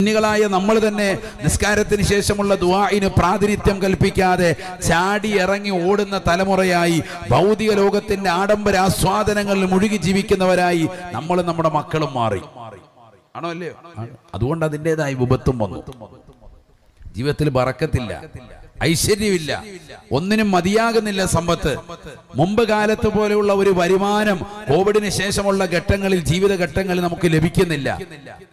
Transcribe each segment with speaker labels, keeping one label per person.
Speaker 1: സുന്നികളായ നമ്മൾ തന്നെ നിസ്കാരത്തിന് ശേഷമുള്ള ദുആഇന് പ്രാതിനിധ്യം കൽപ്പിക്കാതെ ചാടി ഇറങ്ങി ഓടുന്ന തലമുറയായി ഭൗതിക ലോകത്തിന്റെ ആഡംബര ആസ്വാദനങ്ങളിൽ മുഴുകി ജീവിക്കുന്നവരായി നമ്മൾ നമ്മുടെ മക്കളും മാറി. ആണോ അല്ലേ അതുകൊണ്ട് അതിന്റെതായ വിപത്തും വന്നു. ജീവിതത്തിൽ ബറക്കത്തില്ല. ഐശ്വര്യമില്ല. ഒന്നിനും മതിയാകുന്നില്ല സമ്പത്ത്. മുമ്പ് കാലത്ത് പോലെയുള്ള ഒരു വരുമാനം കോവിഡിന് ശേഷമുള്ള ഘട്ടങ്ങളിൽ ജീവിതഘട്ടങ്ങളിൽ നമുക്ക് ലഭിക്കുന്നില്ല.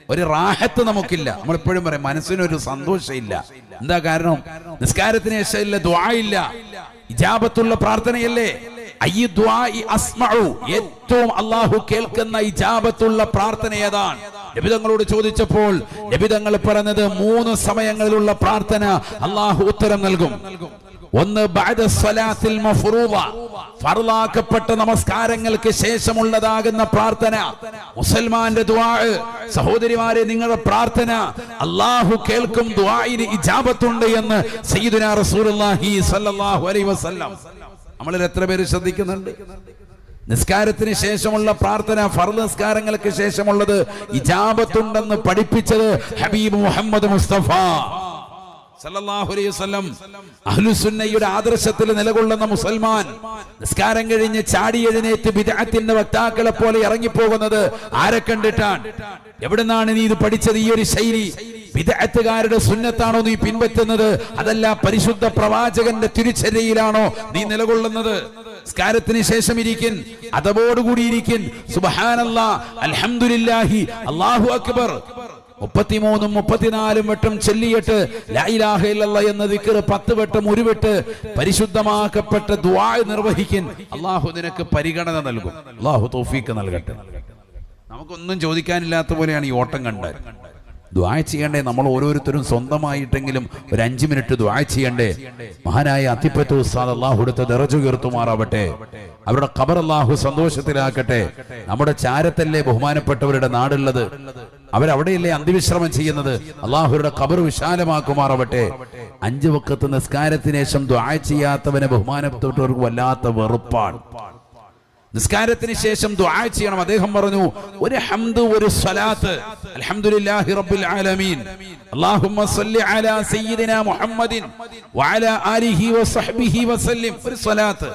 Speaker 1: ഒരു റാഹത്ത് നമുക്കില്ല. നമ്മൾ എപ്പോഴും പറയും മനസ്സിനൊരു സന്തോഷമില്ല. എന്താ കാരണം? നിസ്കാരത്തിന് ശേഷമില്ല ദ്വായില്ല ഇജാപത്തുള്ള പ്രാർത്ഥനയല്ലേ. ഏറ്റവും അള്ളാഹു കേൾക്കുന്ന ഇജാബത്തുള്ള പ്രാർത്ഥന ഏതാണ്? നബിതങ്ങളോട് ചോദിച്ചപ്പോൾ നബിതങ്ങൾ പറഞ്ഞത് മൂന്ന് സമയങ്ങളിലുള്ള പ്രാർത്ഥന അള്ളാഹു ഉത്തരം നൽകും. ഒന്ന് ഫർളാക്കപ്പെട്ട നമസ്കാരങ്ങൾക്ക് ശേഷമുള്ളതാകുന്ന പ്രാർത്ഥന. മുസൽമാന്റെ സഹോദരിമാരെ നിങ്ങളുടെ പ്രാർത്ഥന അള്ളാഹു കേൾക്കും ദുആഇന് ഇജാബത്തുണ്ട് എന്ന് സയ്യിദുനാ റസൂലുള്ളാഹി സ്വല്ലല്ലാഹു അലൈഹി വസല്ലം. നമ്മളിൽ എത്ര പേര് ശ്രദ്ധിക്കുന്നുണ്ട്? നിസ്കാരത്തിന് ശേഷമുള്ള പ്രാർത്ഥന ഫറു നിസ്കാരങ്ങൾക്ക് ശേഷമുള്ളത് ഇജാബത്തുണ്ടെന്ന് പഠിപ്പിച്ചത് ഹബീബ് മുഹമ്മദ് മുസ്തഫ. അഹ്ലുസുന്നയുടെ ആദർശത്തിൽ നിലകൊള്ളുന്ന മുസൽമാൻ നിസ്കാരം കഴിഞ്ഞ് ചാടി എഴുന്നേറ്റ് വിദഗ്ധത്തിന്റെ വക്താക്കളെ പോലെ ഇറങ്ങിപ്പോകുന്നത് ആരെ കണ്ടിട്ടാണ്? എവിടുന്നാണ് നീ ഇത് പഠിച്ചത്? ഈ ഒരു ശൈലി വിദഗ്ധകാരുടെ സുന്നത്താണോ നീ പിൻപറ്റുന്നത്? അതല്ല പരിശുദ്ധ പ്രവാചകന്റെ തിരിച്ചരിയിലാണോ നീ നിലകൊള്ളുന്നത്? സ്കാരത്തിന് ശേഷം ഇരിക്കൻ അതവോടുകൂടി ഇരിക്കൻ. സുബഹാനല്ലാ അൽഹംദുലില്ലാഹി അല്ലാഹു അക്ബർ. മുപ്പത്തിമൂന്നും മുപ്പത്തിനാലും വട്ടം ചെല്ലിയിട്ട് എന്ന ദിക്ർ പത്ത് വട്ടം ഒരു വെട്ട് പരിശുദ്ധമാക്കപ്പെട്ട ദുആ നിർവഹിക്കൻ. അള്ളാഹു നിനക്ക് പരിഗണന നൽകും. അള്ളാഹു തോഫീക്ക് നൽകട്ടെ. നമുക്കൊന്നും ചോദിക്കാനില്ലാത്ത പോലെയാണ് ഈ ഓട്ടം കണ്ടാൽ ദ്വാ ചെയ്യണ്ടേ? നമ്മൾ ഓരോരുത്തരും സ്വന്തമായിട്ടെങ്കിലും ഒരു അഞ്ച് മിനിറ്റ് ദ്വാ ചെയ്യണ്ടേ? മഹാനായ അത്തിപ്പറ്റു ഉസ്താദ് അള്ളാഹു എടുത്ത് നിറച്ചു ഉയർത്തുമാറാവട്ടെ അവരുടെ ഖബർ അള്ളാഹു സന്തോഷത്തിലാക്കട്ടെ നമ്മുടെ ചാരത്തല്ലേ ബഹുമാനപ്പെട്ടവരുടെ നാടുള്ളത്? അവരവിടെയല്ലേ അന്തിവിശ്രമം ചെയ്യുന്നത്? അള്ളാഹുരുടെ ഖബർ വിശാലമാക്കുമാറാവട്ടെ. അഞ്ചു വക്കത്ത് നിസ്കാരത്തിനേശം ശേഷം ദ്വാ ചെയ്യാത്തവനെ ബഹുമാനപ്പെട്ടവർക്ക് വല്ലാത്ത വെറുപ്പാണ്. നിസ്കാരത്തിന് ശേഷം ദുആ ചെയ്യണം അദ്ദേഹം പറഞ്ഞു ഒരു ഹംദ് ഒരു സ്വലാത്ത് അൽഹംദുലില്ലാഹി റബ്ബിൽ ആലമീൻ അല്ലാഹുമ്മ സ്വല്ലി അലാ സയ്യിദിനാ മുഹമ്മദിൻ വഅലാ ആലിഹി വസഹ്ബിഹി വസല്ലിം ഒരു സ്വലാത്ത്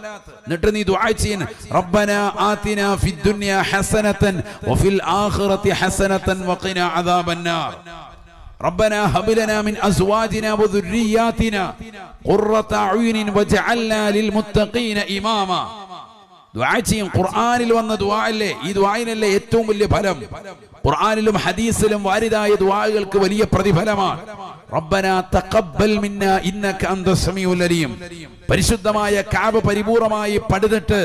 Speaker 1: എന്നിട്ട് നീ ദുആ ചെയ്യൻ റബ്ബന ആതിനാ ഫിദ് ദുനിയ ഹസനതൻ വഫിൽ ആഖിറതി ഹസനതൻ വഖിനാ അദാബന്നാർ ربنا هب لنا من ازواجنا وذرياتنا قرة اعين واجعلنا للمتقين اماما ദുആ ചെയ്യും. ഖുർആനിൽ വന്ന അല്ലേ ഈ ദുആയിനല്ലേ ഏറ്റവും വലിയ ഫലം. ഖുർആനിലും ഹദീസിലും വാരിതായ ദുആകൾക്ക് വലിയ പ്രതിഫലമാണ്. റബ്ബന തഖബ്ബൽ മിന്ന ഇന്നക അന്ത സമീഉൽ അലീം. പരിശുദ്ധമായ കഅബ പരിപൂർണമായി പടുതിട്ട്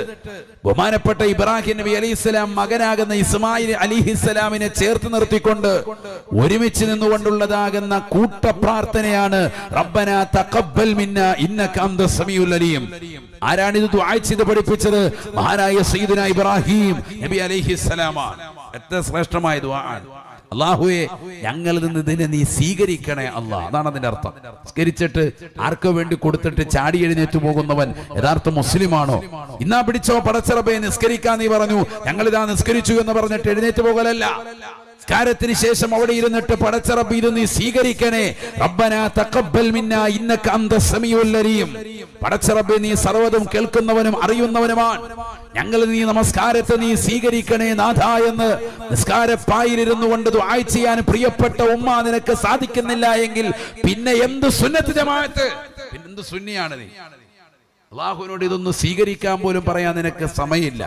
Speaker 1: ബഹുമാനപ്പെട്ട ഇബ്രാഹിം നബി അലൈഹിസ്സലാം മകനാകുന്ന ഇസ്മായിൽ അലിഹിസ്സലാമിനെ ചേർത്ത് നിർത്തിക്കൊണ്ട് ഒരുമിച്ച് നിന്നുകൊണ്ടുള്ളതാകുന്ന കൂട്ട പ്രാർത്ഥനയാണ് റബ്ബന തഖബ്ബൽ മിന്ന ഇന്നക അന്ത സമീഉൽ അലീം. ആരാണ് ഇത് ചെയ്ത് പഠിപ്പിച്ചത്? മഹാനായ സയ്യിദുന ഇബ്രാഹിം നബി അലൈഹിസ്സലാമാണ് എത്ര ശ്രേഷ്ഠമായ അള്ളാഹുവെ ഞങ്ങളിൽ നിന്ന് ഇതിനെ നീ സ്വീകരിക്കണേ അള്ളാ അതാണ് അതിന്റെ അർത്ഥം. സ്വീകരിച്ചിട്ട് ആർക്കു വേണ്ടി കൊടുത്തിട്ട് ചാടി എഴുന്നേറ്റ് പോകുന്നവൻ യഥാർത്ഥ മുസ്ലിമാണോ? ഇന്നാ പിടിച്ചോ പടച്ചിറപ്പെ നിസ്കരിക്കാൻ നീ പറഞ്ഞു. ഞങ്ങളിതാ നിസ്കരിച്ചു എന്ന് പറഞ്ഞിട്ട് എഴുന്നേറ്റ് പോകലല്ല. നിസ്കാരത്തിന് ശേഷം അവിടെ ഇരുന്നിട്ട് പടച്ചറബ് ഇത് നീ സ്വീകരിക്കണേ. റബ്ബന തഖബ്ബൽ മിന്ന ഇന്നക അന്ത സമീഉൽ അലീം. പടച്ചറബ് നീ സർവതും കേൾക്കുന്നവനും അറിയുന്നവനുമാണ്. ഞങ്ങൾ നീ നമസ്കാരത്തെ നീ സ്വീകരിക്കണേ നാഥ എന്ന് നിസ്കാരപ്പായിരുന്നു കൊണ്ട് ദുആ ചെയ്യാൻ പ്രിയപ്പെട്ട ഉമ്മ നിനക്ക് സാധിക്കുന്നില്ല എങ്കിൽ പിന്നെ എന്ത് സുന്നത്ത് ജമാഅത്ത്? പിന്നെ എന്ത് സുന്നിയാണ് നീ? അള്ളാഹുവിനോട് ഇതൊന്നും സ്വീകരിക്കാൻ പോലും പറയാൻ നിനക്ക് സമയമില്ല.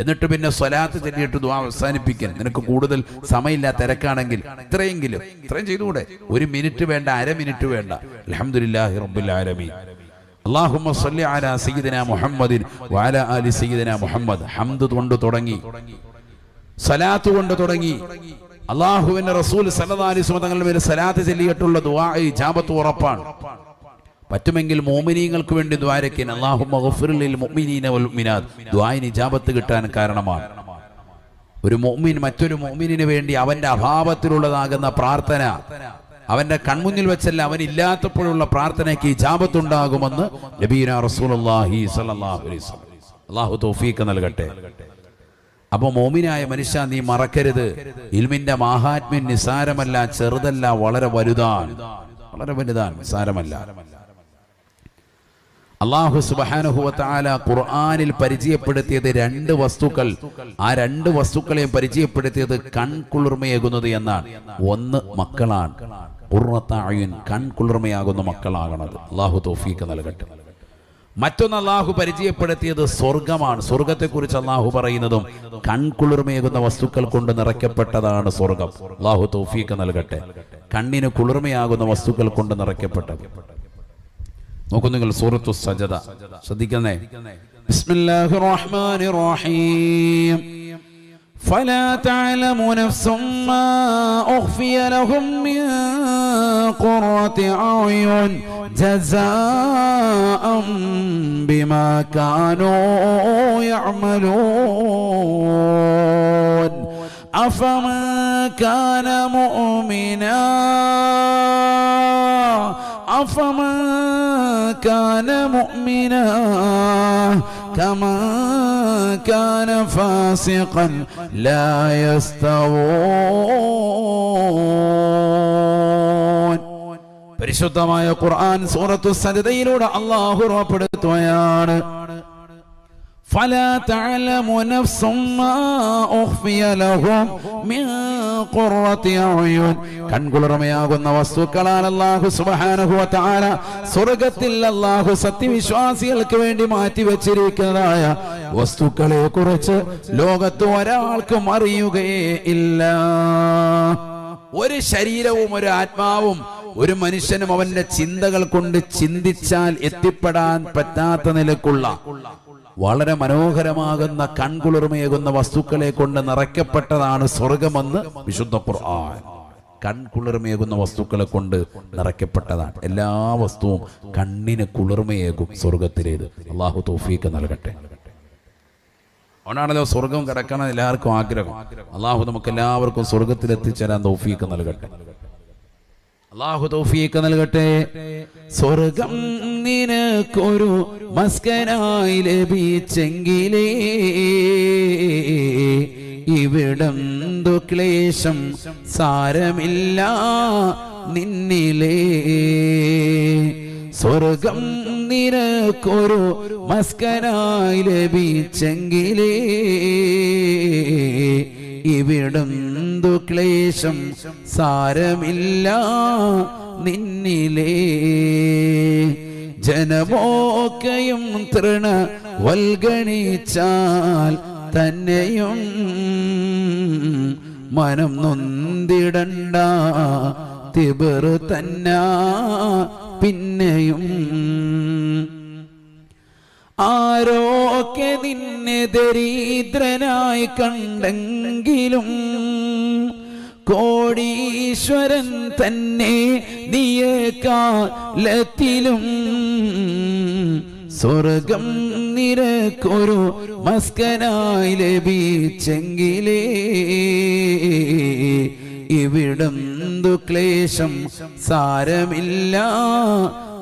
Speaker 1: എന്നിട്ട് പിന്നെ സ്വലാത്ത് ചെല്ലിയിട്ട് ദ്വാ അവസാനിപ്പിക്കാൻ നിനക്ക് കൂടുതൽ സമയമില്ല തിരക്കാണെങ്കിൽ ഇത്രയെങ്കിലും ഇത്രയും ചെയ്തുകൂടെ? ഒരു മിനിറ്റ് വേണ്ട അര മിനിറ്റ് വേണ്ട. അൽഹംദുലില്ലാഹി റബ്ബിൽ അള്ളാഹുമ്മ സ്വല്ലി അലാ സയ്യിദിന മുഹമ്മദിൻ വാല ആലി സയ്യിദന മുഹമ്മദ്. ഹംദ് കൊണ്ട് തുടങ്ങി. സലാത്ത് കൊണ്ട് തുടങ്ങി. അള്ളാഹുവിന്റെ റസൂൽ സല്ലല്ലാഹി അലൈഹി വസല്ലം തങ്ങളുടെ മേൽ സലാത്ത് ചെല്ലിയിട്ടുള്ള ദുആ ഇജാബത്ത് ഉറപ്പാണ്. പറ്റുമെങ്കിൽ മോമിനീങ്ങൾക്ക് വേണ്ടി ദ്വാരക്കാൻ. ദ്വായിന് ഇജാബത്ത് കിട്ടാൻ കാരണമാണ്. ഒരു മുഅ്മിൻ മറ്റൊരു മുഅ്മിനിന് വേണ്ടി അവന്റെ അഭാവത്തിലുള്ളതാകുന്ന പ്രാർത്ഥന അവന്റെ കൺമുന്നിൽ വെച്ചല്ല അവൻ ഇല്ലാത്തപ്പോഴുള്ള പ്രാർത്ഥനയ്ക്ക് ജാപത്തുണ്ടാകുമെന്ന് നബീന വസല്ലം. അള്ളാഹു തോഫീക്ക് നൽകട്ടെ. അപ്പൊ മോമിനായ മനുഷ്യ നീ മറക്കരുത്. ഇൽമിന്റെ മാഹാത്മ്യം നിസാരമല്ല ചെറുതല്ല വളരെ വലുതാണ്. വളരെ വലുതാണ് നിസാരമല്ല. അള്ളാഹു സുബാനുഹുവത്താല ഖുർആാനിൽ പരിചയപ്പെടുത്തിയത് രണ്ട് വസ്തുക്കൾ. ആ രണ്ട് വസ്തുക്കളെയും പരിചയപ്പെടുത്തിയത് കൺകുളിർമയേകുന്നത് എന്നാണ്. ഒന്ന് മക്കളാണ്. ഖുർറത്തായുൻ കൺകുളിർമയാകുന്ന മക്കളാകണത്. അള്ളാഹു തോഫീക്ക് നൽകട്ടെ. മറ്റൊന്ന് അള്ളാഹു പരിചയപ്പെടുത്തിയത് സ്വർഗമാണ് സ്വർഗത്തെക്കുറിച്ച് അള്ളാഹു പറയുന്നതും കൺകുളിർമയേകുന്ന വസ്തുക്കൾ കൊണ്ട് നിറയ്ക്കപ്പെട്ടതാണ് സ്വർഗം അള്ളാഹു തോഫീക്ക് നൽകട്ടെ. കണ്ണിന് കുളിർമയാകുന്ന വസ്തുക്കൾ കൊണ്ട് നിറയ്ക്കപ്പെട്ടത്. നോക്കൂ നിങ്ങൾ സൂറത്തു സജദ ശ്രദ്ധിക്കുന്നേ ബിസ്മില്ലാഹിർ റഹ്മാനിർ റഹീം
Speaker 2: فلا تعلم نفس ما أخفي لهم من قرة أعين جزاء بما كانوا يعملون أفمن كان مؤمنا أفمن كان مؤمنا كمن كان فاسقا لا يستوون പരിശുദ്ധമായ ഖുർആൻ സൂറത്തു സജദയിലൂടെ അള്ളാഹു ഉറപ്പെടുത്തുകയാണ് فلا تعلم نفس ما أخفي لهم من قرة أعين കൺകുളിർമയാകുന്ന വസ്തുക്കളാണ് അല്ലാഹു സുബ്ഹാനഹു വ തആല സ്വർഗ്ഗത്തിൽ അല്ലാഹു സത്യവിശ്വാസികൾക്ക് വേണ്ടി മാറ്റി വെച്ചിരിക്കുന്നതായ വസ്തുക്കളെ കുറിച്ച് ലോകത്ത് ഒരാൾക്കും അറിയുകയേ ഇല്ല
Speaker 1: ഒരു ശരീരവും ഒരു ആത്മാവും ഒരു മനുഷ്യനും അവന്റെ ചിന്തകൾ കൊണ്ട് ചിന്തിച്ചാൽ എത്തിപ്പെടാൻ പറ്റാത്ത നിലക്കുള്ള വളരെ മനോഹരമാകുന്ന കൺകുളിർമയേകുന്ന വസ്തുക്കളെ കൊണ്ട് നിറയ്ക്കപ്പെട്ടതാണ് സ്വർഗമെന്ന് വിശുദ്ധ ഖുർആൻ. കൺകുളിർമയേകുന്ന വസ്തുക്കളെ കൊണ്ട് നിറയ്ക്കപ്പെട്ടതാണ്. എല്ലാ വസ്തുവും കണ്ണിന് കുളിർമയേകും സ്വർഗത്തിലേത്. അള്ളാഹു തോഫീക്ക് നൽകട്ടെ. അതുകൊണ്ടാണല്ലോ സ്വർഗം കിടക്കണം എല്ലാവർക്കും ആഗ്രഹം. അള്ളാഹു നമുക്ക് എല്ലാവർക്കും സ്വർഗത്തിൽ എത്തിച്ചേരാൻ തോഫീക്ക് നൽകട്ടെ. അള്ളാഹു തൗഫീക്ക് നൽകട്ടെ.
Speaker 2: സ്വർഗം നിനക്കൊരു മസ്കനായി ലഭിച്ചെങ്കിലേ ഇവിടം ക്ലേശം സാരമില്ല നിന്നിലേ. സ്വർഗം നിനക്കൊരു മസ്കനായി ലഭിച്ചെങ്കിലേ ഇവിടം ക്ലേശം സാരമില്ല നിന്നിലേ. ജനമോക്കയും തൃണ വൽഗണിച്ചാൽ തന്നെയും മനം നൊന്തിടണ്ട. തിബറു തന്ന പിന്നെയും ആരോക്കെ നിന്നെ ദരിദ്രനായി കണ്ടെങ്കിലും കോടീശ്വരൻ തന്നെ നീയക്കാലത്തിലും സ്വർഗം നിരക്കൊരു മസ്കനായി ലഭിച്ചെങ്കിലേ ഇവിടം ക്ലേശം സാരമില്ല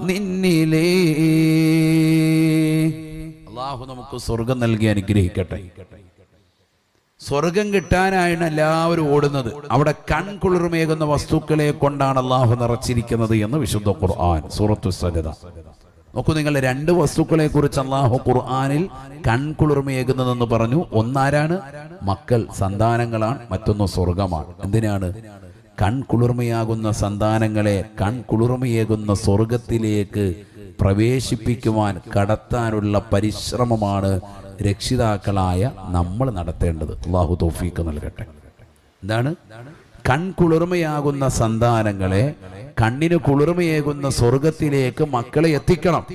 Speaker 2: നിന്നിലേ.
Speaker 1: അള്ളാഹു നമുക്ക് സ്വർഗം നൽകി അനുഗ്രഹിക്കട്ടെ. സ്വർഗം കിട്ടാനായിട്ട് എല്ലാവരും ഓടുന്നത്. അവിടെ കൺകുളിർമേകുന്ന വസ്തുക്കളെ കൊണ്ടാണ് അള്ളാഹു നിറച്ചിരിക്കുന്നത് എന്ന് വിശുദ്ധ ഖുർആൻ സൂറത്തു സജത നോക്കൂ നിങ്ങൾ രണ്ട് വസ്തുക്കളെ കുറിച്ച് അള്ളാഹു ഖുർആനിൽ കൺകുളിർമയേകുന്നതെന്ന് പറഞ്ഞു. ഒന്നാരാണ്? മക്കൾ സന്താനങ്ങളാണ്. മറ്റൊന്ന് സ്വർഗമാണ്. എന്തിനാണ്? കൺകുളിർമയാകുന്ന സന്താനങ്ങളെ കൺകുളിർമയേകുന്ന സ്വർഗത്തിലേക്ക് പ്രവേശിപ്പിക്കുവാൻ കടത്താനുള്ള പരിശ്രമമാണ് രക്ഷിതാക്കളായ നമ്മൾ നടത്തേണ്ടത്. അള്ളാഹു തോഫീക്ക് നൽകട്ടെ. എന്താണ്? കൺകുളിർമയാകുന്ന സന്താനങ്ങളെ കണ്ണിന് കുളിർമയേകുന്ന സ്വർഗത്തിലേക്ക് മക്കളെ എത്തിക്കണം.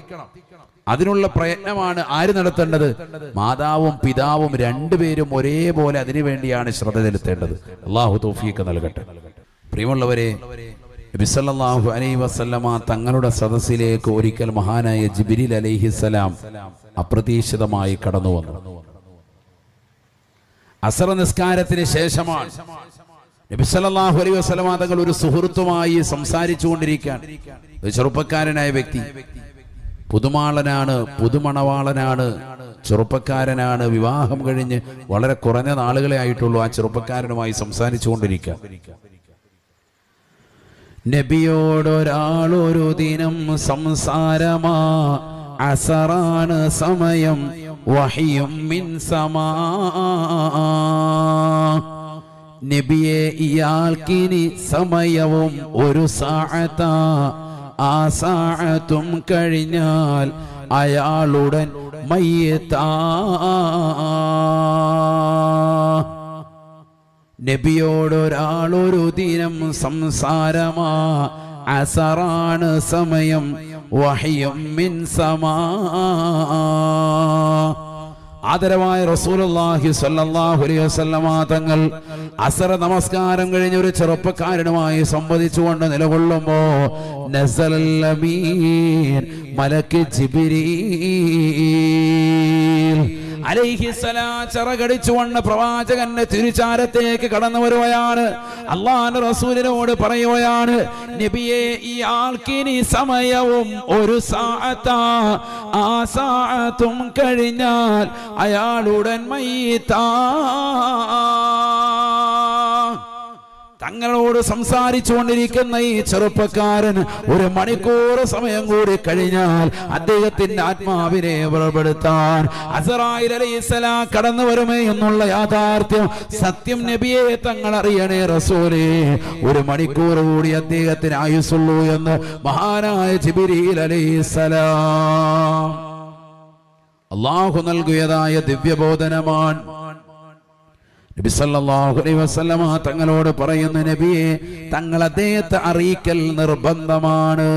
Speaker 1: അതിനുള്ള പ്രയത്നമാണ് ആര് നടത്തേണ്ടത്? മാതാവും പിതാവും രണ്ടുപേരും ഒരേപോലെ അതിനുവേണ്ടിയാണ് ശ്രദ്ധ ചെലുത്തേണ്ടത്. അള്ളാഹു തോഫീക്ക് നൽകട്ടെ. പ്രിയമുള്ളവരെ ബിസല്ലാഹു അലൈ വസല്ലമ തങ്ങളുടെ സദസ്സിലേക്ക് ഒരിക്കൽ മഹാനായ ജിബിരിൽ അലൈഹിസലാം അപ്രതീക്ഷിതമായി കടന്നു വന്നു. അസറ നിസ്കാരത്തിന് ശേഷമാണ് നബിസല്ലാഹു അലൈ വസ്ലമ തങ്ങൾ ഒരു സുഹൃത്തുമായി സംസാരിച്ചു കൊണ്ടിരിക്കാൻ. ഒരു ചെറുപ്പക്കാരനായ വ്യക്തി പുതുമാളനാണ് പുതുമണവാളനാണ് ചെറുപ്പക്കാരനാണ് വിവാഹം കഴിഞ്ഞ് വളരെ കുറഞ്ഞ നാളുകളെ ആയിട്ടുള്ളൂ ആ ചെറുപ്പക്കാരനുമായി സംസാരിച്ചു കൊണ്ടിരിക്കുക
Speaker 2: നബിയോടൊരാളൊരു ദിനം സംസാരമാ അസറാണ് സമയം വഹിയും മിൻ സമാ. നബിയെ ഇയാൾക്കിനി സമയവും ഒരു സാഴത്ത ആ സാഴത്തും കഴിഞ്ഞാൽ അയാളുടൻ മയ്യത്താ. നബിയോടൊരാളൊരു ദിനം സംസാരമാ. അസറാണ് സമയം വഹിയും മിൻ സമാ. ആദരവായ സ്വല്ലല്ലാഹു അലൈഹി വസല്ലമ തങ്ങൾ അസറ നമസ്കാരം കഴിഞ്ഞ ഒരു ചെറുപ്പക്കാരനുമായി സംവദിച്ചുകൊണ്ട് നിലകൊള്ളുമ്പോ നസൽ അമീൻ മലക്ക് ജിബ്രീൽ ചിറകടിച്ചുകൊണ്ട് പ്രവാചകന്റെ തിരുചാരത്തേക്ക് കടന്നു വരുകയാണ്. അള്ളാന്റെ റസൂലിനോട് പറയുകയാണ് നബിയെ ഈ ആൾക്കിനി സമയവും ഒരു സാഅത്താ. ആ സാഅത്തും കഴിഞ്ഞാൽ അയാളുടൻ മയ്യത്താ. തങ്ങളോട് സംസാരിച്ചുകൊണ്ടിരിക്കുന്ന ഈ ചെറുപ്പക്കാരൻ ഒരു മണിക്കൂർ സമയം കൂടി കഴിഞ്ഞാൽ അദ്ദേഹത്തിന്റെ ആത്മാവിനെ പുറപ്പെടുത്താൻ അസറായി അലൈസല കടന്നു വരുമേ എന്നുള്ള യാഥാർത്ഥ്യം സത്യം നബിയെ തങ്ങൾ അറിയണേ റസൂലേ. ഒരു മണിക്കൂർ കൂടി അദ്ദേഹത്തിന് ആയുസുള്ളൂ എന്ന് മഹാനായ ജിബിരിയിൽ അലൈഹിസ്സലാം അള്ളാഹു നൽകിയതായ ദിവ്യബോധനമാണ് നബി സല്ലല്ലാഹു അലൈഹി വസല്ലമ തങ്ങളോട് പറയുന്ന നബിയെ തങ്ങൾ അദ്ദേഹത്തെ അറിയിക്കൽ നിർബന്ധമാണ്.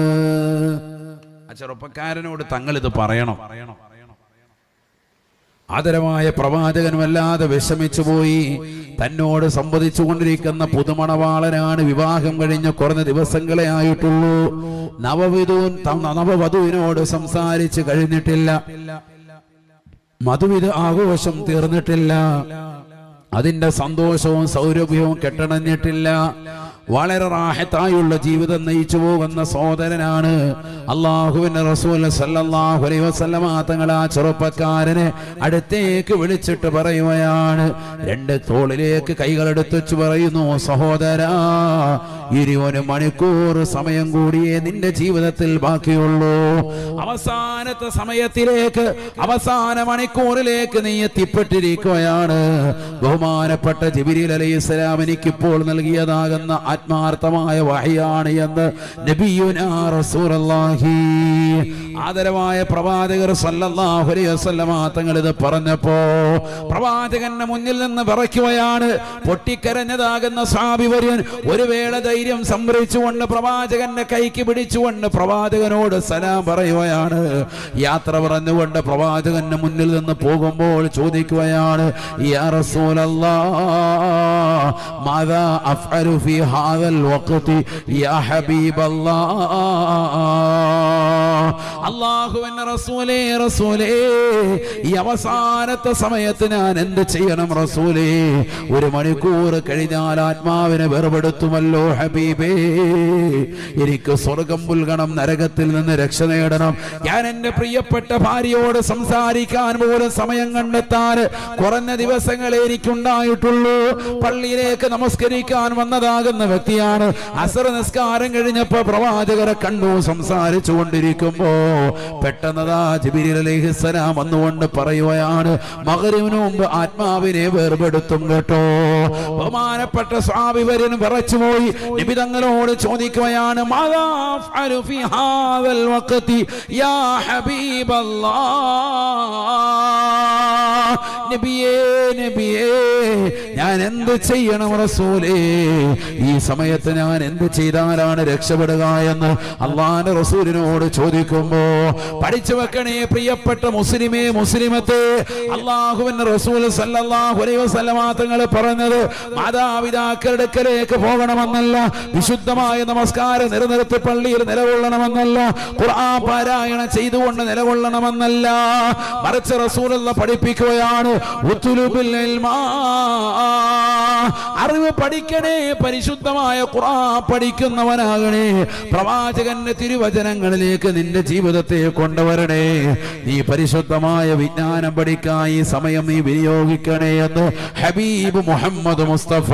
Speaker 1: ആ ചെറുപ്പക്കാരനോട് തങ്ങൾ ഇത് പറയണം.
Speaker 2: ആദരമായ പ്രവാചകൻ വല്ലാതെ വിഷമിച്ചു പോയി. തന്നോട് സംവദിച്ചു കൊണ്ടിരിക്കുന്ന പുതുമണവാളനാണ് വിവാഹം കഴിഞ്ഞ കുറഞ്ഞ ദിവസങ്ങളെ ആയിട്ടുള്ളൂ. നവവിധു നവവധുവിനോട് സംസാരിച്ച് കഴിഞ്ഞിട്ടില്ല. മധുവിധ ആഘോഷം തീർന്നിട്ടില്ല. അതിന്റെ സന്തോഷവും സൗരഭ്യവും കെട്ടണഞ്ഞിട്ടില്ല വളരെ റാഹത്തായുള്ള ജീവിതം നയിച്ചു പോകുന്ന സഹോദരനാണ് അള്ളാഹുവിന്റെ റസൂൽ സല്ലല്ലാഹു അലൈഹി വസല്ലമ തങ്ങൾ ആ ചെറുപ്പക്കാരനെ അടുത്തേക്ക് വിളിച്ചിട്ട് പറയുകയാണ്. രണ്ട് തോളിലേക്ക് കൈകളെടുത്തു പറയുന്നു സഹോദരാ ഒരു മണിക്കൂർ സമയം കൂടിയേ നിന്റെ ജീവിതത്തിൽ ബാക്കിയുള്ളൂ. അവസാനത്തെ സമയത്തിലേക്ക് അവസാന മണിക്കൂറിലേക്ക് നീ എത്തിപ്പെട്ടിരിക്കുകയാണ്. ബഹുമാനപ്പെട്ട ജബിരി അലൈഹി സ്വലാം എനിക്കിപ്പോൾ നൽകിയതാകുന്ന ആത്മാർത്ഥമായ വഹിയാണ് എന്ന് ആദരവായ പ്രവാചകർ സല്ലല്ലാഹു അലൈഹി വസല്ലമ തങ്ങൾ ഇത് പറഞ്ഞപ്പോ പ്രവാചകന്റെ മുന്നിൽ നിന്ന് വിറയ്ക്കുകയാണ്. പൊട്ടിക്കരഞ്ഞതാകുന്ന സാബിവര്യൻ ഒരു വേള ധൈര്യം സംഭരിച്ചുകൊണ്ട് പ്രവാചകന്റെ കൈക്ക് പിടിച്ചുകൊണ്ട് പ്രവാചകനോട് സലാം പറയുകയാണ്. യാത്ര പറഞ്ഞുകൊണ്ട് പ്രവാചകന്റെ മുന്നിൽ നിന്ന് പോകുമ്പോൾ ചോദിക്കുകയാണ് ഈ അവസാനത്തെ സമയത്ത് ഞാൻ എന്ത് ചെയ്യണം റസൂലേ? ഒരു മണിക്കൂർ കഴിഞ്ഞാൽ ആത്മാവിനെ വേർപെടുത്തുമല്ലോ ഹബീബേ എനിക്ക് സ്വർഗം പുൽകണം നരകത്തിൽ നിന്ന് രക്ഷ നേടണം. ഞാൻ എന്റെ പ്രിയപ്പെട്ട ഭാര്യയോട് സംസാരിക്കാൻ പോലും സമയം കണ്ടെത്താൻ കുറഞ്ഞ ദിവസങ്ങളെ എനിക്കുണ്ടായിട്ടുള്ളൂ. പള്ളിയിലേക്ക് നമസ്കരിക്കാൻ വന്നതാകുന്ന വ്യക്തിയാണ്. അസർ നിസ്കാരം കഴിഞ്ഞപ്പോ പ്രവാചകരെ കണ്ടു സംസാരിച്ചു കൊണ്ടിരിക്കുമ്പോ പെട്ടെന്നതാ ജിബിരി അലൈഹിസ്സലാം വന്നുകൊണ്ട് പറയുകയാണ് മകരിവിന് മുമ്പ് ആത്മാവിനെ വേർപെടുത്തും കേട്ടോ. ബഹുമാനപ്പെട്ട സ്വാമി വരൻ വിറച്ചുപോയി. നബി തങ്ങളോട് ചോദിക്കുകയാണ് യാ നബിയേ നബിയേ ഞാൻ എന്ത് ചെയ്യണം റസൂലേ? ഈ സമയത്ത് ഞാൻ എന്ത് ചെയ്താലാണ് രക്ഷപ്പെടുക എന്ന് അള്ളാന്റെ റസൂലിനോട് ചോദിക്കുമ്പോ പഠിച്ചു വെക്കണേ പ്രിയപ്പെട്ട മുസ്ലിമേ മുസ്ലിമത്തെ. അള്ളാഹുവിന്റെ റസൂൽ സല്ലല്ലാഹു അലൈഹി വസല്ലമ തങ്ങൾ പറഞ്ഞത് മാതാപിതാക്കളുടെ അടുക്കലേക്ക് പോകണമെന്നല്ല
Speaker 1: വിശുദ്ധമായ നമസ്കാരം നിലനിർത്തി പള്ളിയിൽ നിലകൊള്ളണമെന്നല്ല ഖുർആൻ പാരായണം ചെയ്തുകൊണ്ട് നിലകൊള്ളണമെന്നല്ല. മറിച്ച് റസൂലുള്ള പഠിപ്പിക്കുകയാണ്. അറിവ് പഠിക്കണേ പരിശുദ്ധമായ ഖുർആൻ പഠിക്കുന്നവനാകണേ. പ്രവാചകന്റെ തിരുവചനങ്ങളിലേക്ക് നിന്റെ ജീവിതത്തെ കൊണ്ടുവരണേ. നീ പരിശുദ്ധമായ വിജ്ഞാനം പഠിക്കാൻ ഈ സമയം നീ വിനിയോഗിക്കണേ എന്ന് ഹബീബ് മുഹമ്മദ് മുസ്തഫ.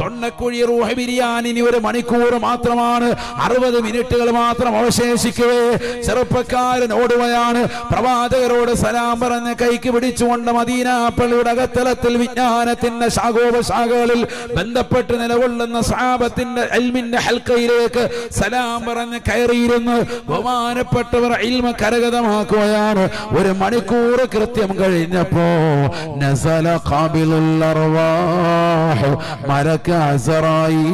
Speaker 1: തൊണ്ണക്കുഴി ബിരിയാൻ ഇനി ഒരു മണിക്കൂർ മാത്രമാണ്. അറുപത് മിനിറ്റുകൾ മാത്രം അവശേഷിക്കവേ. ചെറുപ്പക്കാരൻ ഓടുകയാണ് പ്രവാചകരോട് സലാം പറഞ്ഞ് കൈക്ക് പിടിച്ചുകൊണ്ട് മദീന പള്ളിയുടെ അകത്തലത്തിൽ വിജ്ഞാനത്തിന്റെ ശാഖോപശാഖകളിൽ ബന്ധപ്പെട്ട് നിലകൊള്ളുന്ന സാപത്തിന്റെ അൽമിന്റെ ഹൽക്കയിലേക്ക് സലാം പറഞ്ഞ് കയറിയിരുന്ന്. ബഹുമാനപ്പെട്ടവർ ഇൽമ കരഗതമാക്കുകയാണ്. ഒരു മണിക്കൂർ കൃത്യം കഴിഞ്ഞപ്പോ നസല കാബിലുള്ള അർവാഹ് അസറായി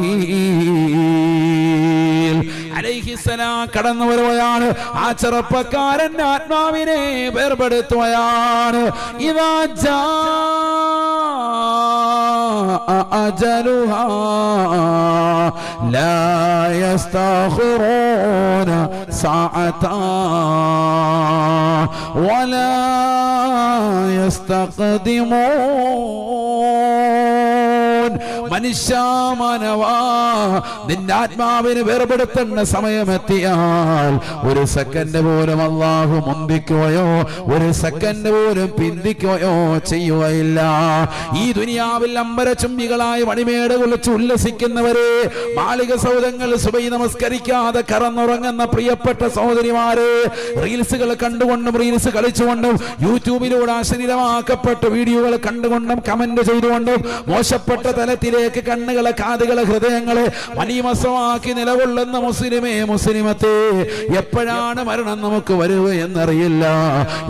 Speaker 1: കടന്നു വരുകയാണ് ആ ചെറുപ്പക്കാരൻ ആത്മാവിനെ വേർപെടുത്തുകയാണ് ഇതാ ജാ أجلها لا يستأخرون ساعة ولا يستقدمون മനുഷ്യാമാനവാ നിന്റെ ആത്മാവിന് വേർപെടുത്തേണ്ട സമയമെത്തിയാൽ ഒരു സെക്കൻഡ് പോലും അള്ളാഹു മുന്തിക്കുകയോ ഒരു സെക്കൻഡ് പോലും പിന്തിക്കുകയോ ചെയ്യുകയില്ല. ഈ ദുനിയാവിൽ അമ്പരചുംബികളായ മണിമേട് കുളിച്ച് ഉല്ലസിക്കുന്നവരെ മാളിക സൗദങ്ങൾ സുബൈ നമസ്കരിക്കാതെ കറന്നുറങ്ങുന്ന പ്രിയപ്പെട്ട സഹോദരിമാരെ റീൽസുകൾ കണ്ടുകൊണ്ടും റീൽസ് കളിച്ചുകൊണ്ടും യൂട്യൂബിലൂടെ അശ്ലീലമാക്കപ്പെട്ട വീഡിയോകൾ കണ്ടുകൊണ്ടും കമന്റ് ചെയ്തുകൊണ്ടും മോശപ്പെട്ട തലത്തിലേക്ക് കണ്ണുകളെ കാതുകളെ ഹൃദയങ്ങളെ മലീമസമാക്കി നിലകൊള്ളുന്ന മുസ്ലിമേ മുസ്ലിമത്തെ എപ്പോഴാണ് മരണം നമുക്ക് വരുക എന്നറിയില്ല.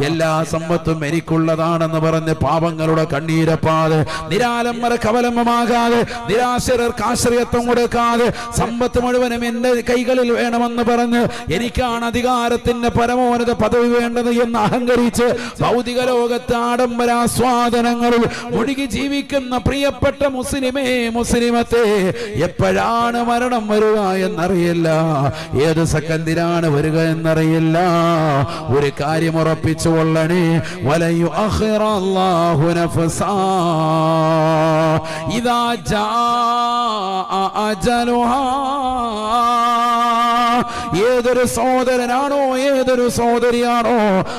Speaker 1: എല്ലാ സമ്പത്തും എനിക്കുള്ളതാണെന്ന് പറഞ്ഞ് പാപങ്ങളുടെ കണ്ണീരപ്പാതെ നിരാലംബര കവലംബമാകാതെ നിരാശരർക്ക് ആശ്രയത്വം കൊടുക്കാതെ സമ്പത്ത് മുഴുവനും എന്റെ കൈകളിൽ വേണമെന്ന് പറഞ്ഞ് എനിക്കാണ് അധികാരത്തിന്റെ പരമോന്നത പദവി വേണ്ടത് എന്ന് അഹങ്കരിച്ച് ഭൗതിക ലോകത്ത് ആഡംബരാസ്വാദനങ്ങളിൽ ഒഴുകി ജീവിക്കുന്ന പ്രിയപ്പെട്ട മുസ്ലിമേ മുസ്ലിമത്തെ എപ്പോഴാണ് മരണം വരിക എന്നറിയില്ല. ഏത് സെക്കൻഡിലാണ് വരിക എന്നറിയില്ല. ഒരു കാര്യം ഉറപ്പിച്ചു കൊള്ളണേ. വലയു അഹ്റാഹു അജലുഹാ. ഏതൊരു സഹോദരനാണോ ഏതൊരു സഹോദരിയാണോ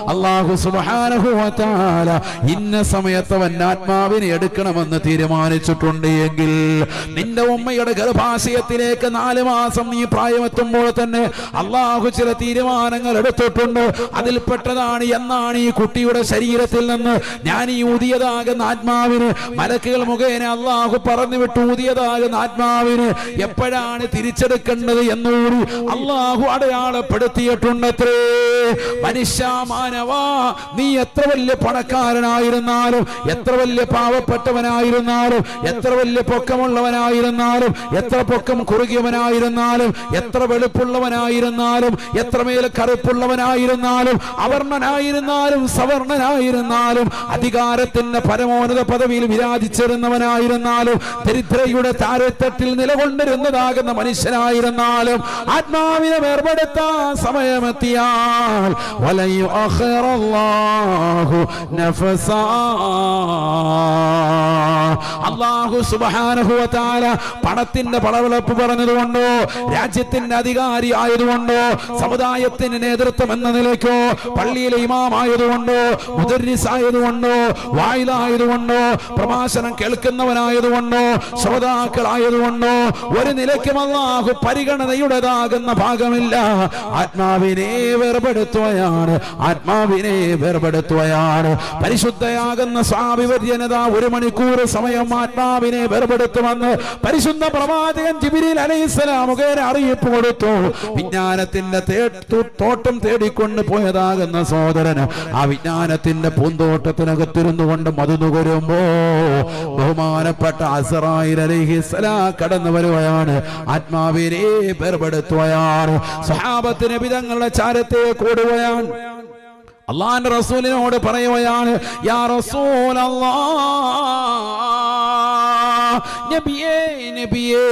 Speaker 1: അള്ളാഹു സുബ്ഹാനഹു വ ഇന്ന സമയത്ത് അവൻ ആത്മാവിനെ എടുക്കണമെന്ന് തീരുമാനിച്ചിട്ടുണ്ട്. എങ്കിൽ നിന്റെ ഉമ്മയുടെ ഗർഭാശയത്തിലേക്ക് നാല് മാസം നീ പ്രായമെത്തുമ്പോൾ തന്നെ അള്ളാഹു ചില തീരുമാനങ്ങൾ എടുത്തിട്ടുണ്ട്. അതിൽപ്പെട്ടതാണ് എന്നാണ് ഈ കുട്ടിയുടെ ശരീരത്തിൽ നിന്ന് ഞാൻ ഈ ഊതിയതാകുന്ന ആത്മാവിന് മലക്കുകൾ മുഖേന അള്ളാഹു പറഞ്ഞു വിട്ട് ഊതിയതാകുന്ന ആത്മാവിന് എപ്പോഴാണ് തിരിച്ചെടുക്കേണ്ടത് എന്നുകൂടി അള്ളാഹു അടയാളപ്പെടുത്തിയിട്ടുണ്ടത്രേ. മനുഷ്യ മാനവാ നീ എത്ര വലിയ പണക്കാരനായിരുന്നാലും എത്ര വലിയ പാവപ്പെട്ടവനായിരുന്നാലും എത്ര വലിയ പൊക്കമുള്ളവനായിരുന്നാലും എത്ര പൊക്കം കുറുകിയവനായിരുന്നാലും എത്ര വെളുപ്പുള്ളവനായിരുന്നാലും എത്രമേൽ കറുപ്പുള്ളവനായിരുന്നാലും അവർണനായിരുന്നാലും സവർണനായിരുന്നാലും അധികാരത്തിന്റെ പരമോന്നത പദവിയിൽ വിരാജിച്ചിരുന്നവനായിരുന്നാലും ദരിദ്രയുടെ താരത്തട്ടിൽ നിലകൊണ്ടിരുന്നതാകുന്ന മനുഷ്യനായിരുന്നാലും ആത്മാവിനെ വേർപെടുത്താൻ സമയമെത്തിയാൽ നഫസാ. അല്ലാഹു തആല പണത്തിന്റെ പളവിളപ്പ് പറഞ്ഞതുകൊണ്ടോ രാജ്യത്തിന്റെ അധികാരി ആയതുകൊണ്ടോ സമുദായത്തിന് നേതൃത്വം എന്ന നിലയ്ക്കോ പള്ളിയിലെ ഇമാം ആയതുകൊണ്ടോ മുദരിസ് ആയതുകൊണ്ടോ വായിലായതുകൊണ്ടോ പ്രഭാഷണം കേൾക്കുന്നവനായതുകൊണ്ടോ ശ്രോതാക്കളായതുകൊണ്ടോ ഒരു നിലയ്ക്കും അല്ലാഹു പരിഗണനയുടേതാകുന്ന ഭാഗമില്ല. ആത്മാവിനെ വേർപെടുത്തുകയാണ് ആത്മാവിനെ വേർപെടുത്തുകയാണ് പരിശുദ്ധയാകുന്ന സ്വാഭിപര്യനത ഒരു മണിക്കൂർ സമയം ആത്മാവിനെ വേർപെടുത്തുമെന്ന് പരിശുദ്ധ പ്രവാചകൻ ജിബിരിൽ അലൈഹിസ്സലാം അറിയിപ്പ് കൊടുത്തു. വിജ്ഞാനത്തിന്റെ തോട്ടം തേടിക്കൊണ്ട് പോയതാകുന്ന സഹോദരന് ആ വിജ്ഞാനത്തിന്റെ പൂന്തോട്ടത്തിനകത്തിരുന്നു കൊണ്ട് മധു നുകരുമ്പോ ബഹുമാനപ്പെട്ട അസറായിൽ അലൈഹിസ്സലാം കടന്നു വരുകയാണ്. ആത്മാവിനെ വേർപെടുത്തുകയാണ് സഹാബത്തിന് വിധങ്ങളുടെ ചാരത്തെ കൂടുകയാണ് അള്ളാന്റെ റസൂലിനോട് പറയുകയാണ് യാ റസൂൽ നബിയേ
Speaker 2: നബിയേ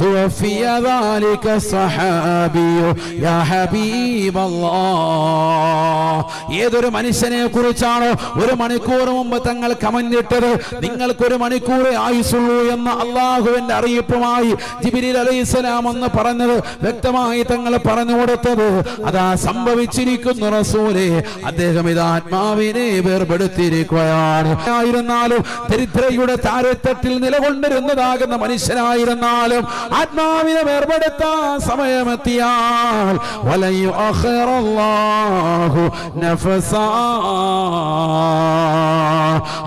Speaker 2: തുവഫിയ ذلك الصحابي يا حبيب الله
Speaker 1: ഏതൊരു മനുഷ്യനെ കുറിച്ചാണോ ഒരു മണിക്കൂർ മുമ്പ് തങ്ങൾ കമഞ്ഞിട്ടത് നിങ്ങൾക്കൊരു മണിക്കൂർ ആയുസുള്ളൂ എന്ന അള്ളാഹുവിന്റെ അറിയിപ്പുമായി ജിബിരിൽ അലൈഹിസ്സലാം എന്ന് പറഞ്ഞത് വ്യക്തമായി തങ്ങൾ പറഞ്ഞു കൊടുത്തത് അതാ സംഭവിച്ചിരിക്കുന്നു റസൂലെ അദ്ദേഹം ഇത് ആത്മാവിനെ വേർപെടുത്തിയിരിക്കുകയാണ് ആയിരുന്നാലും ദരിദ്രയുടെ താരത്തട്ടിൽ നിലകൊണ്ടിരുന്നതാകുന്ന മനുഷ്യനായിരുന്നാലും ആത്മാവിനെ വേർപെടുത്താൻ സമയമെത്തിയാൽ വലയു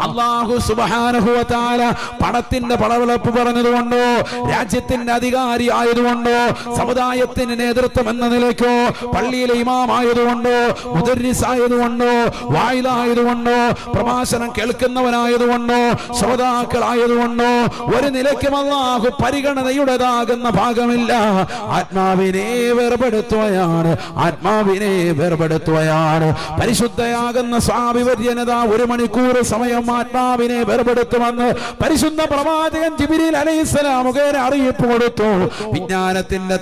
Speaker 1: അള്ളാഹു തആല പണത്തിന്റെ പടവിളപ്പ് പറഞ്ഞതുകൊണ്ടോ രാജ്യത്തിന്റെ അധികാരി ആയതുകൊണ്ടോ സമുദായത്തിന് നേതൃത്വം എന്ന നിലയ്ക്കോ പള്ളിയിലെ ഇമാം ആയതുകൊണ്ടോ മുദരിസ് ആയതുകൊണ്ടോ വായിലായതുകൊണ്ടോ പ്രഭാഷണം കേൾക്കുന്നവനായതുകൊണ്ടോ ശ്രോതാക്കളായതുകൊണ്ടോ ഒരു നിലയ്ക്കും അള്ളാഹു പരിഗണനയുടേതാകുന്ന ഭാഗമില്ല. ആത്മാവിനെ വേർപെടുത്തുകയാണ് ആത്മാവിനെ വേർപെടുത്തുകയാണ് പരിശുദ്ധയാകുന്ന സ്വാഭിവര്യനത ഒരു മണിക്കൂർ സമയം ആത്മാവിനെ വേർപെടുത്തുമെന്ന് പരിശുദ്ധ പ്രവാചകൻ ജിബിരിൽ അലൈഹിസ്സലാം അറിയിപ്പ് കൊടുത്തു. വിജ്ഞാനത്തിന്റെ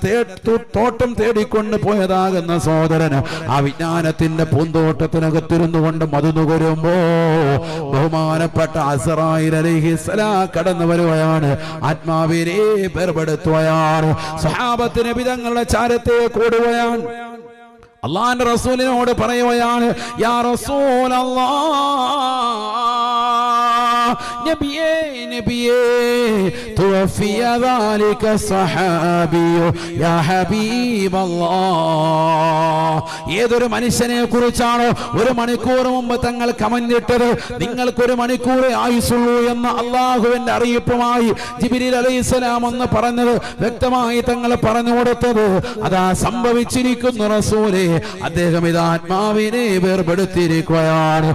Speaker 1: തോട്ടം തേടിക്കൊണ്ട് പോയതാകുന്ന സോദരന് ആ വിജ്ഞാനത്തിന്റെ പൂന്തോട്ടത്തിനകത്തിരുന്നു കൊണ്ട് മധു നുകരുമ്പോ ബഹുമാനപ്പെട്ട അസറായി അലൈഹിസ്സലാം കടന്നു വരുകയാണ്. ആത്മാവിനെ വേർപെടുത്തുകയാണ്. സഹാബത്തിന് വിധങ്ങളുടെ ചാരത്തെ കൂടുകയാണ്. അള്ളാന്റെ റസൂലിനോട് പറയുകയാണ് യാ റസൂൽ നബിയേ നബിയേ തുവഫിയ ذلك الصحابي يا حبيب الله ഏതൊരു മനുഷ്യനെ കുറിച്ചാണോ ഒരു മണിക്കൂർ മുമ്പ് തങ്ങൾ കമഞ്ഞിട്ടത് നിങ്ങൾക്കൊരു മണിക്കൂർ ആയുസുള്ളൂ എന്ന അള്ളാഹുവിന്റെ അറിയിപ്പുമായി ജിബിരിൽ അലൈഹിസ്സലാം എന്ന് പറഞ്ഞത് വ്യക്തമായി തങ്ങൾ പറഞ്ഞു കൊടുത്തത് അതാ സംഭവിച്ചിരിക്കുന്നു റസൂലെ അദ്ദേഹം ഇത് ആത്മാവിനെ വേർപെടുത്തിയിരിക്കുകയാണ്